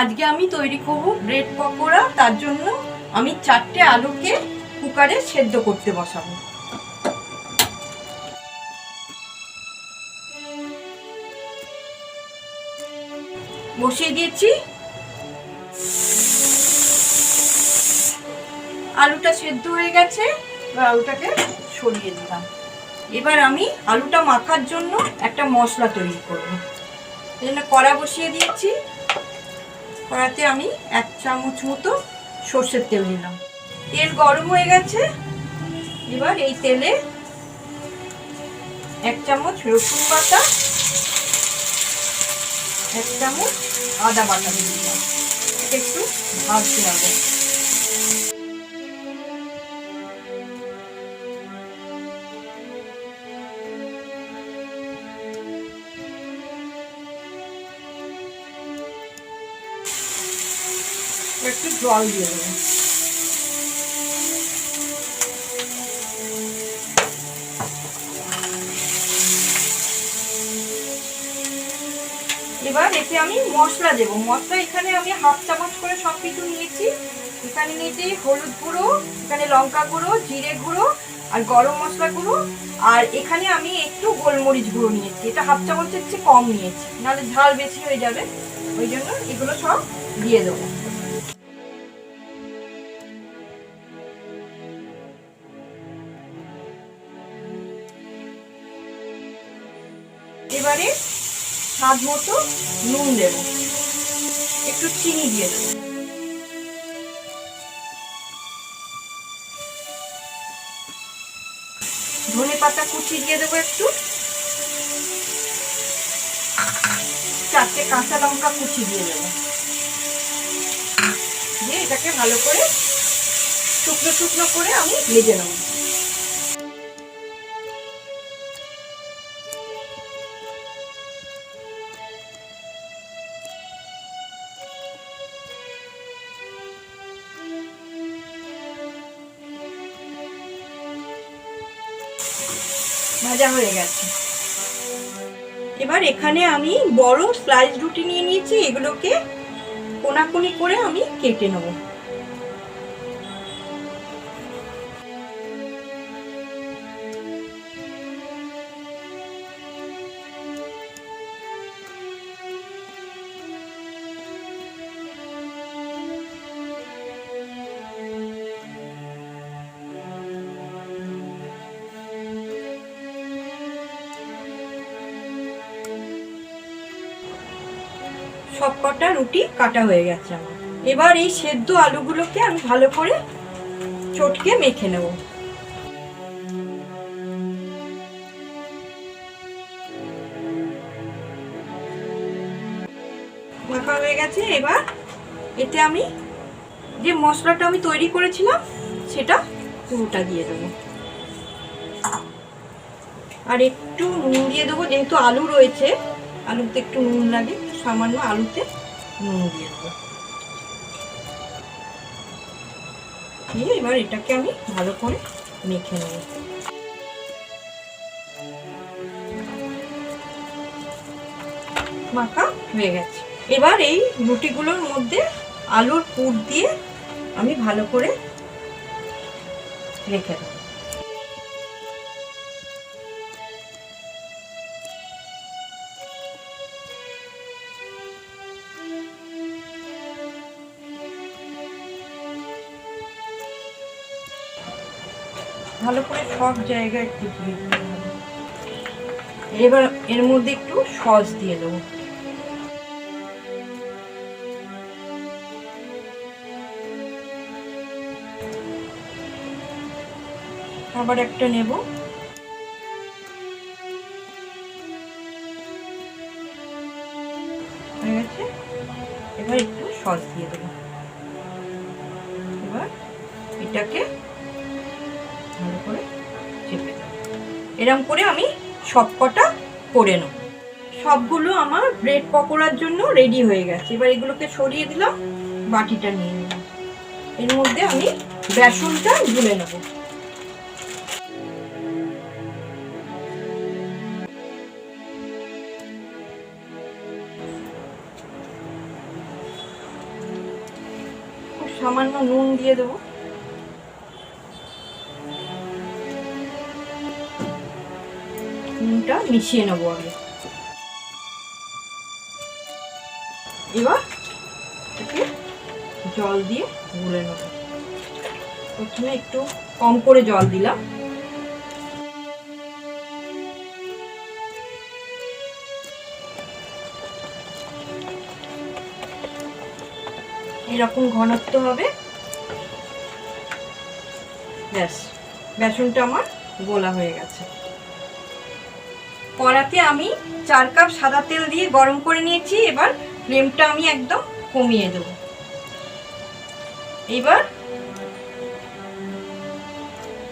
আজকে আমি তৈরি করব ব্রেড পকোড়া, তার জন্য আমি চারটে আলুকে কুকারে সেদ্ধ করতে বসাবো। বসিয়ে দিয়েছি। আলুটা সেদ্ধ হয়ে গেছে, এবার আলুটাকে সরিয়ে দিলাম এবার আমি আলুটা মাখার জন্য একটা মশলা তৈরি করব। এই জন্য কড়া বসিয়ে দিয়েছি। কড়াতে আমি এক চামচ মতো সর্ষের তেল নিলাম। তেল গরম হয়ে গেছে। এবার এই তেলে এক চামচ রসুন বাটা, এক চামচ আদা বাটা দিয়ে দিলাম। একটু ভাজতে হবে। একটু জল দিয়ে দেবো। এবার এতে আমি মশলা দেব। মশলা এখানে আমি হাফ চামচ করে সব কিছু নিয়েছি। এখানে নিয়েছি হলুদ গুঁড়ো, এখানে লঙ্কা গুঁড়ো, জিরে গুঁড়ো আর গরম মশলা গুঁড়ো। আর এখানে আমি একটু গোলমরিচ গুঁড়ো নিয়েছি। এটা হাফ চামচের চেয়ে কম নিয়েছি। নাহলে ঝাল বেশি হয়ে যাবে। ওই জন্য এগুলো সব দিয়ে দেবো। স্বাদ মতো নুন দেব। একটু চিনি দিয়ে দেবো। ধনে পাতা কুচি দিয়ে দেবো একটু। চারটে কাঁচা লঙ্কা কুচি দিয়ে দেবো। দিয়ে এটাকে ভালো করে শুকনো শুকনো করে আমি ভেজে নেব। ভাজা হয়ে গেছে। এবার এখানে আমি বড় স্লাইস রুটি নিয়ে নিয়েছি, এগুলোকে কোনাকুনি করে আমি কেটে নেব। সব কটা রুটি কাটা হয়ে গেছে আমার। এবার এই সেদ্ধ আলুগুলোকে আমি ভালো করে চটকে মেখে নেব। মাখা হয়ে গেছে। এবার এতে আমি যে মশলাটা আমি তৈরি করেছিলাম, সেটা পুরোটা দিয়ে দেবো। আর একটু নুন দিয়ে দেবো, যেহেতু আলু রয়েছে, আলুতে একটু নুন লাগে। সামান্য আলুতে নুন দিয়ে দেবো। দিয়ে এবার এটাকে আমি ভালো করে মেখে নেব। মাখা হয়ে গেছে। এবার এই রুটিগুলোর মধ্যে আলুর পুর দিয়ে আমি ভালো করে রেখে দেবো। ভালো করে সব জায়গায় একটু দিয়ে দিতে এবার এর মধ্যে একটু সস দিয়ে দেবো। আবার একটা নেব। এবার একটু সস দিয়ে দেবো। এবার এটাকে এরম করে আমি সব কটা করে নেব। সবগুলো আমার ব্রেড পকোড়ার জন্য রেডি হয়ে গেছে। এবার এগুলোকে সরিয়ে দিলাম, বাটিটা নিয়ে নিলাম। এর মধ্যে আমি বেসনটা গুলে নেব। সামান্য নুন দিয়ে দেবো। নুনটা মিশিয়ে নেব আগে। এবার এটাকে জল দিয়ে গুলে নেব। প্রথমে একটু কম করে জল দিলাম। এরকম ঘনত্ব হবে। ব্যাস, বেসনটা আমার গোলা হয়ে গেছে। কড়াতে আমি চার কাপ সাদা তেল দিয়ে গরম করে নিয়েছি, এবার ফ্লেমটা আমি একদম কমিয়ে দেব। এবার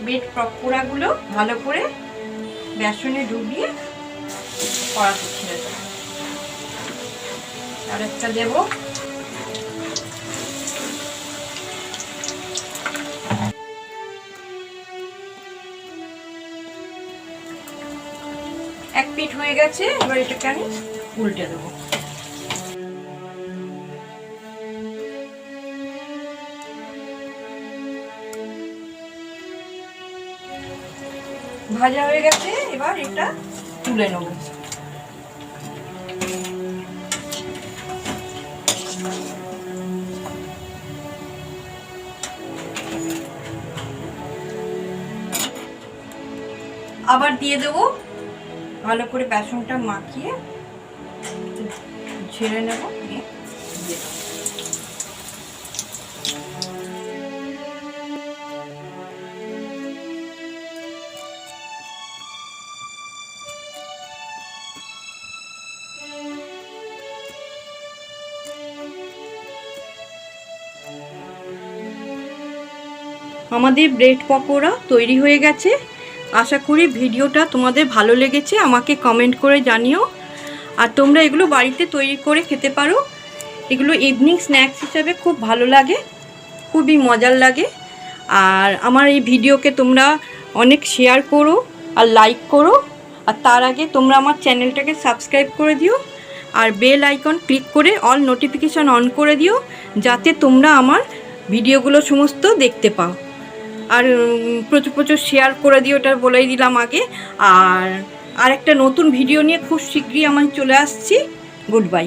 বেড পকোড়াগুলো ভালো করে বেসনে ডুবিয়ে কড়াতে ছেড়ে দেবো। আর একটা দেবো এক পিঠ হয়ে গেছে, এবার এটাকে আমি উল্টে দেবো। ভাজা হয়ে গেছে, এবার এটা তুলে নেব। আবার দিয়ে দেবো ভালো করে বেসনটা মাখিয়ে ঝেড়ে নেব। আমাদের ব্রেড পকোড়া তৈরি হয়ে গেছে। আশা করি ভিডিওটা তোমাদের ভালো লেগেছে, আমাকে কমেন্ট করে জানিও। আর তোমরা এগুলো বাড়িতে তৈরি করে খেতে পারো। এগুলো ইভিনিং স্ন্যাক্স হিসাবে খুব ভালো লাগে, খুবই মজার লাগে। আর আমার এই ভিডিওকে তোমরা অনেক শেয়ার করো আর লাইক করো। আর তার আগে তোমরা আমার চ্যানেলটাকে সাবস্ক্রাইব করে দিও। আর বেল আইকন ক্লিক করে অল নোটিফিকেশান অন করে দিও, যাতে তোমরা আমার ভিডিওগুলো সমস্ত দেখতে পাও। আর প্রচুর প্রচুর শেয়ার করে দিয়ে ওটা বলেই দিলাম আগে। আর আর একটা নতুন ভিডিও নিয়ে খুব শীঘ্রই আমার চলে আসছি। Good bye